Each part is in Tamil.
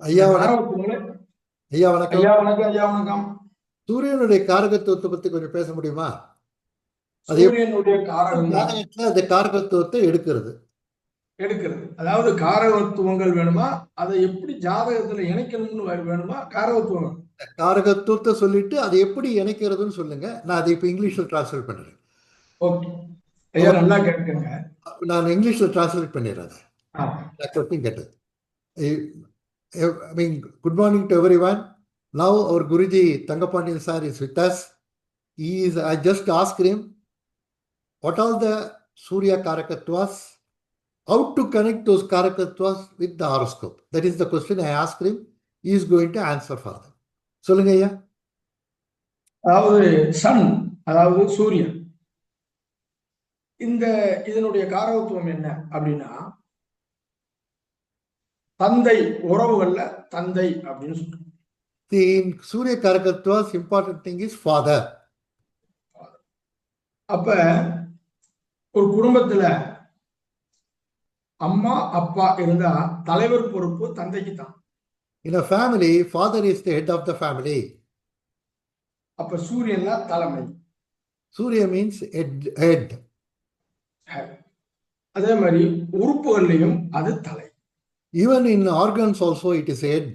ஐயா வணக்கம். ஐயா வணக்கம். ஐயா வணக்கம் ஐயா வணக்கம். சூரியனுடைய காரகத்துவத்தை பத்தி கொஞ்சம் பேச முடியுமா? அந்த காரகத்துவத்தை எடுக்கிறது. எடுக்கிறது. அதாவது காரகத்துவங்கள் வேணுமா? அதை எப்படி ஜாதகத்துல இணைக்கணும்னு வேணுமா? காரகத்துவம் காரகத்துவத்தை சொல்லிட்டு அதை எப்படி இணைக்கிறதுன்னு சொல்லுங்க. நான் அதை இப்போ இங்கிலீஷ்ல டிரான்ஸ்லேட் பண்றேன். ஓகே. ஐயா நல்லா கேட்குங்க நான் இங்கிலீஷ்ல டிரான்ஸ்லேட் பண்ணிடுறேன் ஆ, That's what thing get it. I- I mean, good morning to everyone. Now our Guruji Tangapandian sir is with us. He is, I just asked him, what are the Surya Karakatwas? How to connect those Karakatwas with the horoscope? That is the question I asked him. He is going to answer for them. சொல்லுங்க ஐயா அதாவது சன் அதாவது சூரியன் இந்த இதனுடைய காரகத்துவம் என்ன அப்படின்னா தந்தை உறவுகள்ல தந்தை அப்படின்னு சொல்றோம் Surya Karakatwas, important thing is father. அப்ப ஒரு குடும்பத்துல அம்மா அப்பா இருந்தா தலைவர் பொறுப்பு தந்தைக்கு தான் a family, father is the head of the family. அப்ப சூரியன்ல தலைமை Surya means head. head. அதே மாதிரி உறுப்புகள்லையும் அது தலை Even in organs also it is head.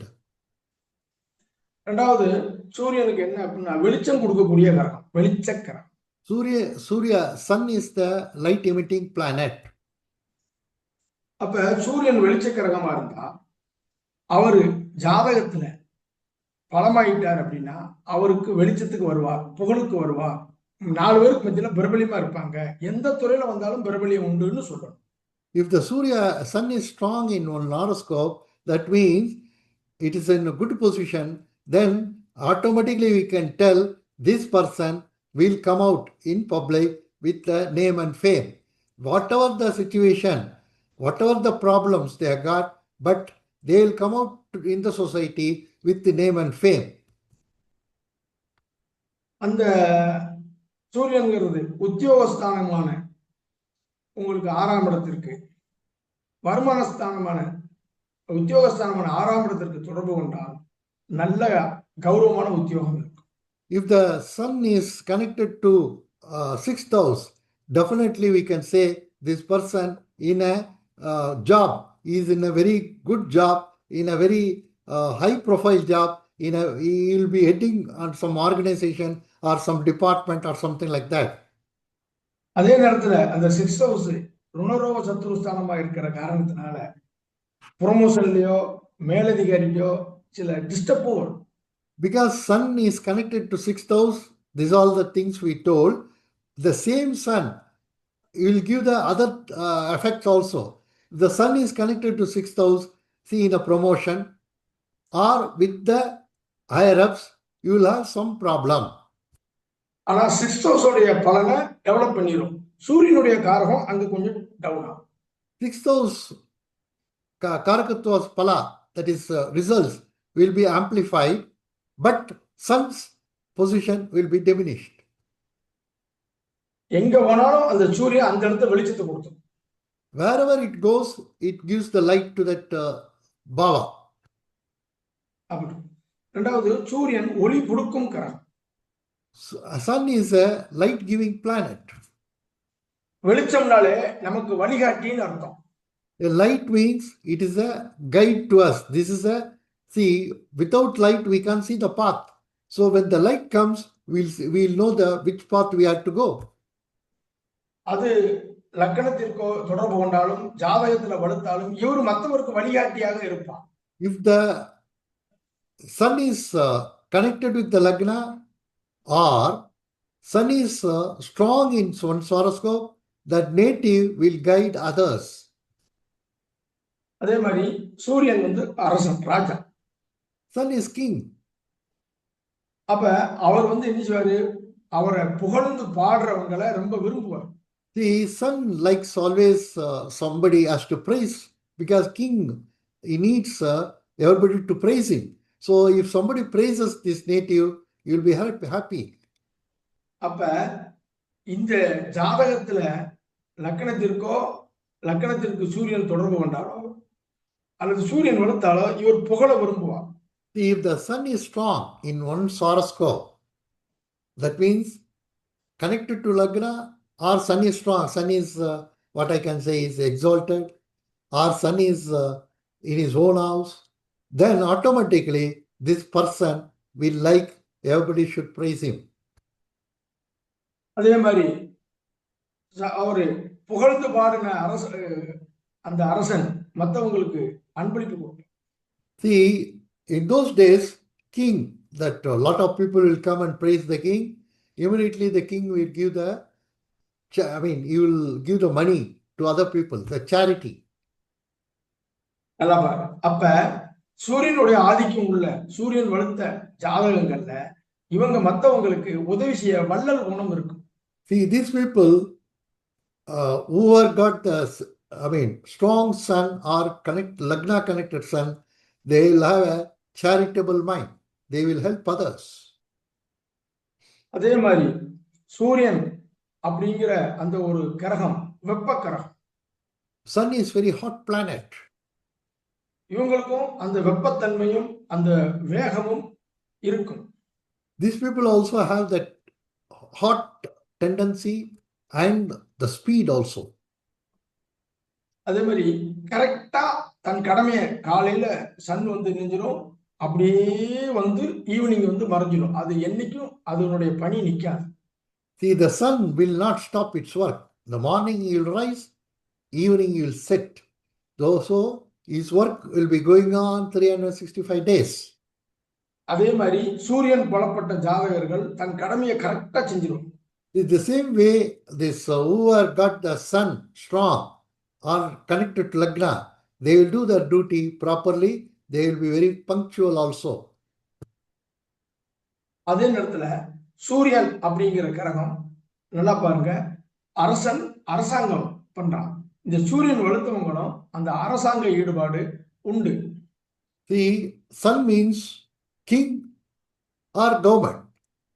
ரெண்டாவது சூரியனுக்கு என்ன அப்படின்னா வெளிச்சம் கொடுக்கக்கூடிய கிரகம் வெளிச்சக்கிரகம் Surya, Surya, sun is the light emitting planet. அப்ப சூரியன் வெளிச்சக்கிரகமா இருந்தா அவரு ஜாதகத்துல பலமாயிட்டார் அப்படின்னா அவருக்கு வெளிச்சத்துக்கு வருவார் புகழுக்கு வருவார் நாலு பேருக்கு மத்தியில பிரபலியமா இருப்பாங்க எந்த துறையில வந்தாலும் பிரபலியம் உண்டுன்னு சொல்லணும் If the Surya, sun is strong in one horoscope, that means it is in a good position, then automatically we can tell this person will come out in public with the name and fame. Whatever the situation, whatever the problems they have got, but they will come out in the society with the name and fame. அந்த சூரியன்கிறது உத்தியோகஸ்தானமான உங்களுக்கு ஆறாம் இடத்திற்கு வருமானஸ்தானமான உத்தியோகஸ்தானமான ஆறாம் இடத்திற்கு தொடர்பு கொண்டால் நல்ல கௌரவமான உத்தியோகம் இருக்கும் if the sun is connected to sixth house definitely we can say this person in a job is in a very good job in a very high profile job in a he be be heading some organisation or some department or something like like அதே நேரத்துல அந்த சிக்ஸ் ஹவுஸ் ருணரோக சத்துருஸ்தானமா இருக்கிற காரணத்தினால ப்ரொமோஷன்லயோ மேலதிகாரிக்கோ சில டிஸ்டர்பும் வரும் Because sun is connected to sixth house, these are all the things we told. The same sun will give the other uh, effects also. If the sun is connected to sixth house, see in a promotion or with the higher ups, you will have some problem. ஆனா சிக்ஸ் ஹவுஸோடைய பலனை டெவலப் பண்ணிடும் சூரியனுடைய காரகம் அங்க கொஞ்சம் டவுன் ஆகும் ka- karakatva's pala, that is uh, results, will be amplified, but sun's position will be diminished. எங்க போனாலும் அந்த சூரியன் அந்த இடத்துல வெளிச்சத்தை கொடுத்துரும் Wherever it goes, it gives the light to that uh, bhava. அப்படி ரெண்டாவது சூரியன் ஒளி புடுக்கும் கிரகம் Sun is a light giving planet. வெளிச்சம்னாலே நமக்கு வழிகாட்டின்னு அர்த்தம் A light means it is a guide to us. This is a see, without light, we can't see the path. So when the light comes, we'll see- we'll know the which path we have to go. அது லக்கணத்திற்கோ தொடர்பு கொண்டாலும் ஜாதகத்துல வலுத்தாலும் இவர் மற்றவருக்கு வழிகாட்டியாக இருப்பான் If the sun is uh, connected with the lagna or sun is uh, strong in one's horoscope, that native will guide others. அதே மாதிரி சூரியன் வந்து அரசன் ராஜா Sun is king. அப்ப அவர் வந்து என்ன செய்வாரு அவரை புகழ்ந்து பாடுறவங்களை ரொம்ப விரும்புவார் sun likes always uh, somebody has to praise because king he needs uh, everybody to praise him. So if somebody praises you'll be happy. happy. அப்ப இந்த ஜாதகத்துல லக்கணத்திற்கோ லக்கணத்திற்கு சூரியன் தொடர்பு கொண்டாலோ அல்லது சூரியன் வலுத்தாலோ இவர் புகழ விரும்புவார் See, if the sun is strong in one's horoscope, that means connected to Lagna, our sun is strong. Sun is uh, what I can say is exalted. Our sun is uh, in his own house. Then automatically this everybody should praise him. அதே மாதிரி ச- அவரு புகழ்ந்து பாடின அரச அந்த அரசன் மற்றவங்களுக்கு அன்பளிப்பு கொடுப்பார் See, in those days, king, that a lot of people will come and praise the king. Immediately, the king will give the, cha- I mean, he will give the money to other people, the charity. நல்லா அப்ப சூரியனுடைய ஆதிக்கம் உள்ள சூரியன் வலுத்த ஜாதகங்கள்ல இவங்க மத்தவங்களுக்கு உதவி செய்ய வள்ளல் குணம் இருக்கும் See, these people uh, who are got the, s- I mean, strong sun or connect, Lagna connected sun, they will have a charitable mind. They will help others. அதே மாதிரி சூரியன் அப்படிங்கிற அந்த ஒரு கிரகம் வெப்ப கிரகம் Sun is very hot planet. இவங்களுக்கும் அந்த வெப்பத்தன்மையும் அந்த வேகமும் இருக்கும் These people also have that hot tendency and the speed also. அதே மாதிரி கரெக்டா தன் கடமையை காலையில சன் வந்து நெஞ்சிரும் அப்படியே வந்து ஈவினிங் வந்து மறைஞ்சிடும் அது என்னைக்கும் அதனுடைய பணி நிக்காது See, the sun will not stop its work. The morning he will rise, evening he will set. Though so, his work will be going on 365 days. அதே மாதிரி சூரியன் பலப்பட்ட ஜாதகர்கள் தன் கடமையை கரெக்டா செஞ்சிடும் It's the same way this uh, who are got the sun strong or connected to Lagna, they will do their duty properly. They will be very punctual also. அதே நேரத்துல சூரியன் அப்படிங்கிற கிரகம் நல்லா பாருங்க அரசன் அரசாங்கம் பண்றான் இந்த சூரியன் வலுத்தவங்களும் அந்த அரசாங்க ஈடுபாடு உண்டு See, sun means king or government.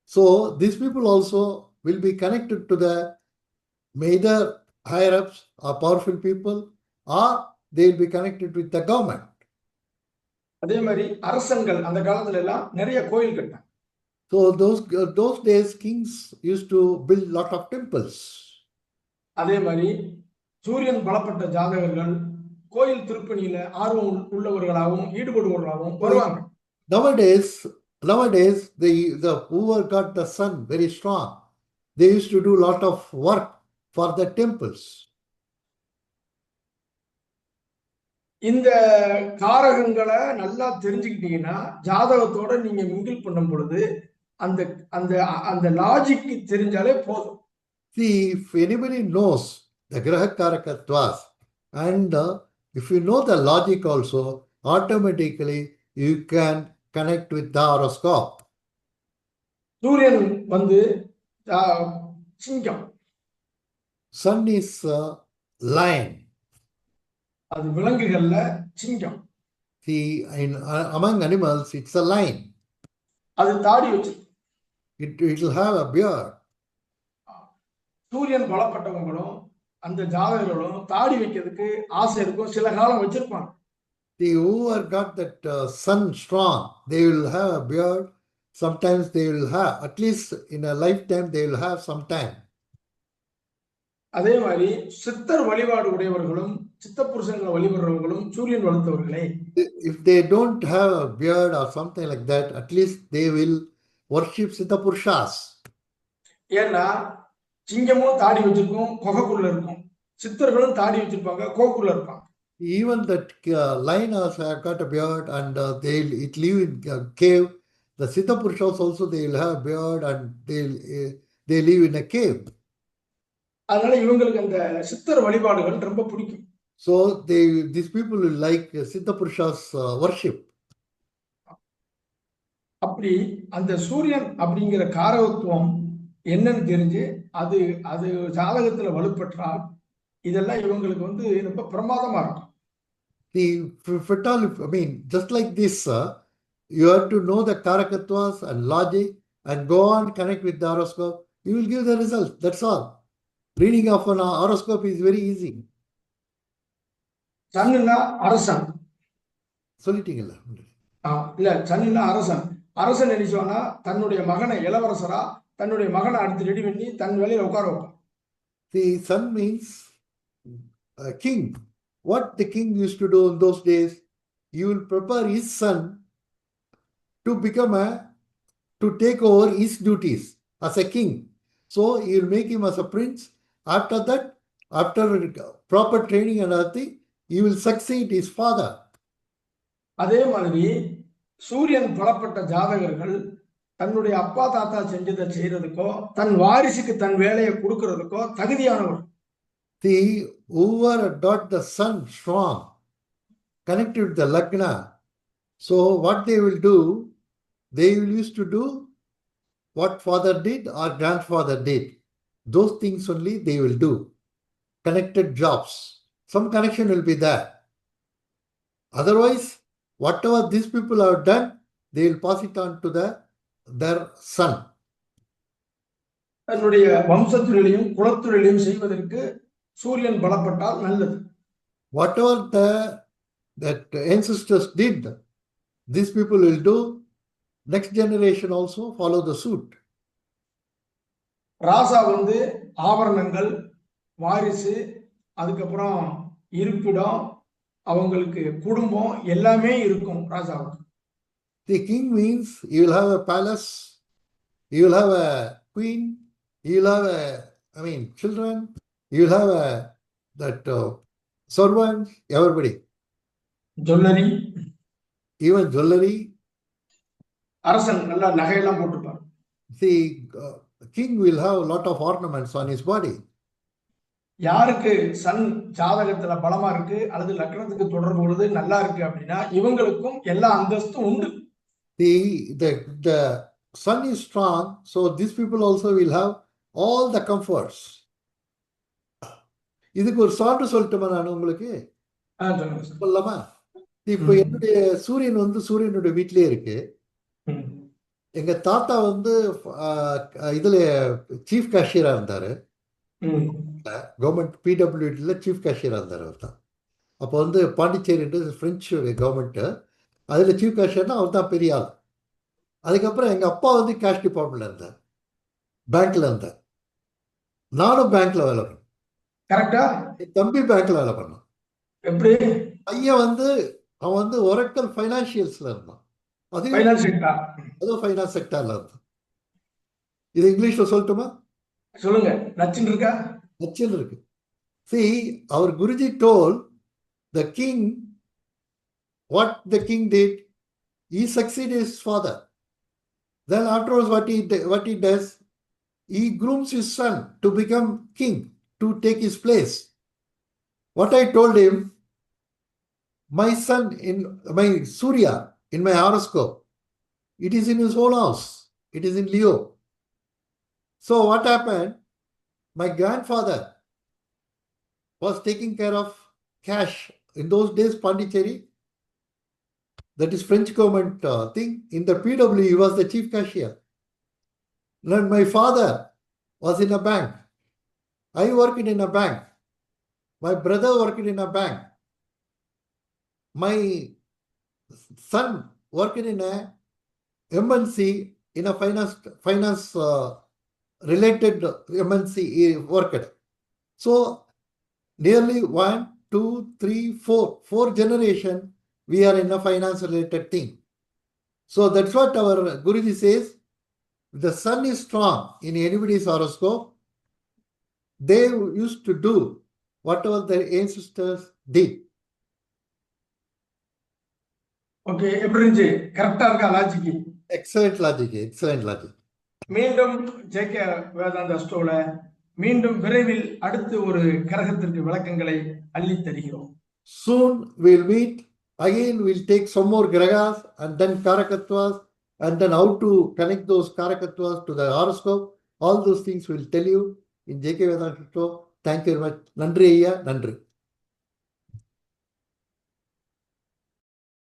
So these people also will be connected to the either higher ups or powerful people, or they will be connected with the government. அதே மாதிரி அரசன்கள் அந்த காலத்துல எல்லாம் நிறைய கோயில் கட்டினாங்க So those those days, kings used to build lot of temples. அதே மாதிரி சூரியன் பலப்பட்ட ஜாதகர்கள் கோயில் திருப்பணியில ஆர்வம் உள்- உள்ளவர்களாகவும் ஈடுபடுபவர்களாகவும் வருவாங்க Nowadays, nowadays the the are got the sun very strong, they used to do lot of work for the temples. இந்த காரகங்களை நல்லா தெரிஞ்சுக்கிட்டீங்கன்னா ஜாதகத்தோட நீங்க மிங்கிள் பண்ணும் பொழுது அந்த அந்த அந்த லாஜிக்கு தெரிஞ்சாலே போதும் See, if anybody knows the Grahakarakatwas and uh, if you know the logic also, automatically you can connect with the horoscope. சூரியன் வந்து சிங்கம் Sun is uh, lion. அது விலங்குகள்ல சிங்கம் See, in, uh, among animals, it's a lion. அது தாடி வச்சு It it will have a beard. சூரியன் பலப்பட்டவங்களும் அந்த ஜாதகர்களும் தாடி வைக்கிறதுக்கு ஆசை இருக்கும் சில காலம் வச்சிருப்பாங்க See, who are got that uh, sun strong, they will have a beard. Sometimes they will have, at least in a lifetime, they will have some time. அதே மாதிரி சித்தர் வழிபாடு உடையவர்களும் சித்த புருஷங்களை வழிபடுறவங்களும் சூரியன் வளர்த்தவர்களே If they don't have a beard or something like that, at least they will worship Siddha Purushas. ஏன்னா சிங்கமும் தாடி வச்சிருக்கும் குகைக்குள்ள இருக்கும் சித்தர்களும் தாடி வச்சிருப்பாங்க கோக்குள்ள இருப்பாங்க Even that uh, lion has uh, got a beard and uh, they'll it live in a cave. The Siddha Purushas also they will have beard and they'll uh, they live in a cave. அதனால இவங்களுக்கு அந்த சித்தர் வழிபாடுகள் ரொம்ப பிடிக்கும் So they these people will like uh, Siddha Purushas uh, worship. அப்படி அந்த சூரியன் அப்படிங்கிற காரகத்துவம் என்னன்னு தெரிஞ்சு அது அது ஜாதகத்துல வலுப்பெற்றால் இதெல்லாம் இவங்களுக்கு வந்து ரொம்ப பிரமாதமா இருக்கும் All, if, I mean, just like this, uh, you have to know the Karakatwas and logic and go on connect with the horoscope. You will give the result. That's all. Reading of an horoscope is very easy. சன்னுன்னா அரசன் சொல்லிட்டீங்கல்ல இல்ல சன்னா அரசன் அரசன் செய்வானா தன்னுடைய மகனை இளவரசரா தன்னுடைய மகனை அடுத்து ரெடி பண்ணி தன் வேலையில உட்கார வைப்பான் The son means a king. What the king used to do in those days, he will prepare his son to become a to take over his duties as a king. So he will make him as a prince. After that, after proper training and other thing, he will succeed his father. அதே மாதிரி சூரியன் புலப்பட்ட ஜாதகர்கள் தன்னுடைய அப்பா தாத்தா செஞ்சதை செய்யறதுக்கோ தன் வாரிசுக்கு தன் வேலையை கொடுக்கறதுக்கோ தகுதியானவர் See, whoever got the sun strong, connected with the Lagna, so what they will do, they will used to do what father did or grandfather did. Those things only they will do. Connected jobs. Some connection will be there. Otherwise, whatever these people have done, they will pass it on to the their son. தன்னுடைய வம்சத்தொழிலையும் குலத்தொழிலையும் செய்வதற்கு சூரியன் பலப்பட்டால் நல்லது whatever the that ancestors did these people will do next generation also follow the suit ராசா வந்து ஆபரணங்கள் வாரிசு அதுக்கப்புறம் இருப்பிடம் அவங்களுக்கு குடும்பம் எல்லாமே இருக்கும் ராஜாவுக்கு the king means you will have a palace you will have a queen you will have a i mean children you have a that uh, servants everybody jewellery even jewelry அரசன் நல்லா நகையெல்லாம் போட்டுப்பார் uh, king will have a lot of ornaments on his body யாருக்கு சன் ஜாதகத்துல பலமா இருக்கு அல்லது லக்னத்துக்கு தொடர்பு உள்ளது நல்லா இருக்கு அப்படின்னா இவங்களுக்கும் எல்லா அந்தஸ்தும் உண்டு the the sun is strong so these people also will have all the comforts இதுக்கு ஒரு சான்று சொல்லட்டுமா நான் உங்களுக்கு. சொல்லலாமா? இப்போ. என்னுடைய சூரியன் வந்து சூரியனுடைய வீட்டிலேயே இருக்கு. எங்க தாத்தா வந்து இதுல சீஃப் கேஷியரா இருந்தாரு. கவர்மெண்ட் பிடபிள்யூடியில் சீஃப் கேஷியரா இருந்தார் அவர் தான் அப்போ வந்து பாண்டிச்சேரின்றது ஃப்ரெஞ்சு கவர்மெண்ட்டு அதில் சீஃப் கேஷியர்னா அவர் தான் பெரிய ஆள். அதுக்கப்புறம் எங்கள் அப்பா வந்து கேஷ் டிபார்ட்மெண்ட்ல இருந்தார். பேங்க்ல இருந்தார். நானும் பேங்க்ல வேலை பண்ணேன். கரெக்டா தம்பி பேங்க்ல வேலை பண்ணான் எப்படி? பையன் வந்து அவன் வந்து ஒரக்கல் ஃபைனான்சியல்ஸ்ல இருந்தான். அது அதுவும் ஃபைனான்ஸ் செக்டர்ல இருந்தான் இது இங்கிலீஷ்ல சொல்லட்டுமா? சொல்லுங்க. நச்சுன்னு இருக்கா? நச்சல் இருக்கு. Our guruji told the king what the king did. He succeeded his father. Then afterwards what he d- what he does? He grooms his son to become king. To take his place. What i told him my son in my surya in my horoscope it is in his own house. It is in leo. So what happened? My grandfather was taking care of cash. In those days pondicherry that is french government uh, thing in the pw he was the chief cashier. Then my father was in a bank i worked in a bank my brother worked in a bank my son worked in a mnc in a finance finance uh, related MNC worked. So nearly one, two, three, four, four generation we are in a finance related thing. So that's what our Guruji says. The sun is strong in anybody's horoscope. They used to do whatever their ancestors did. Okay எப்படி இருந்துச்சு கரெக்டா இருக்கா logic Excellent logic, excellent logic. மீண்டும் ஜேகே வேதாந்த ஸ்டோல மீண்டும் விரைவில் அடுத்து ஒரு கிரகத்திற்கு விளக்கங்களை அள்ளித் தருகிறோம் Soon we'll meet. Again, we'll take some more gragas and then karakattvas and then how to connect those karakattvas to the horoscope. All those things we'll tell you என் ஜேகே வேதாந்திட்டோ தேங்க்யூ வெரி மச் நன்றி ஐயா நன்றி